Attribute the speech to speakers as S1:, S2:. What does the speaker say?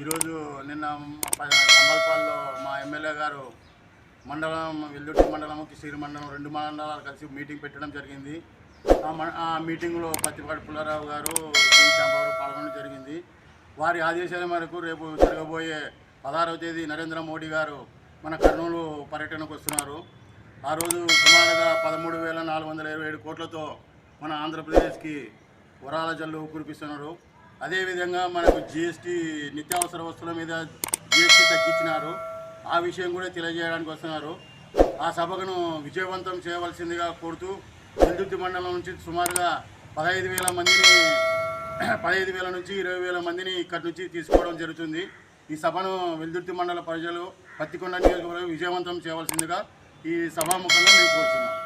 S1: ఈరోజు నిన్న కంబల్పాల్లో మా ఎమ్మెల్యే గారు మండలం వెల్దుర్తి మండలం కిసిరి మండలం రెండు మండలాలు కలిసి మీటింగ్ పెట్టడం జరిగింది. ఆ మ- ఆ మీటింగ్లో పత్తిపాటి పుల్లారావు గారు టీ శాంబాబు పాల్గొనడం జరిగింది. వారి ఆదేశాల మేరకు రేపు జరగబోయే పదహారవ తేదీ నరేంద్ర మోడీ గారు మన కర్నూలు పర్యటనకు వస్తున్నారు. ఆ రోజు సుమారుగా పదమూడు వేల నాలుగు వందల ఇరవై ఏడు కోట్లతో మన ఆంధ్రప్రదేశ్కి వరాల జల్లు కురిపిస్తున్నారు. అదేవిధంగా మనకు జిఎస్టీ నిత్యావసర వస్తువుల మీద జిఎస్టీ తగ్గించినారు. ఆ విషయం కూడా తెలియజేయడానికి వస్తున్నారు. ఆ సభను విజయవంతం చేయవలసిందిగా కోరుతూ విద్యుత్ మండలం నుంచి సుమారుగా పదహైదు వేల మందిని పదహైదు వేల నుంచి ఇరవై వేల మందిని ఇక్కడి నుంచి తీసుకోవడం జరుగుతుంది. ఈ సభను వెల్దుర్తి మండల ప్రజలు పత్తికొండ నియోజకవర్గం విజయవంతం చేయవలసిందిగా ఈ సభాముఖంగా మేము కోరుతున్నాం.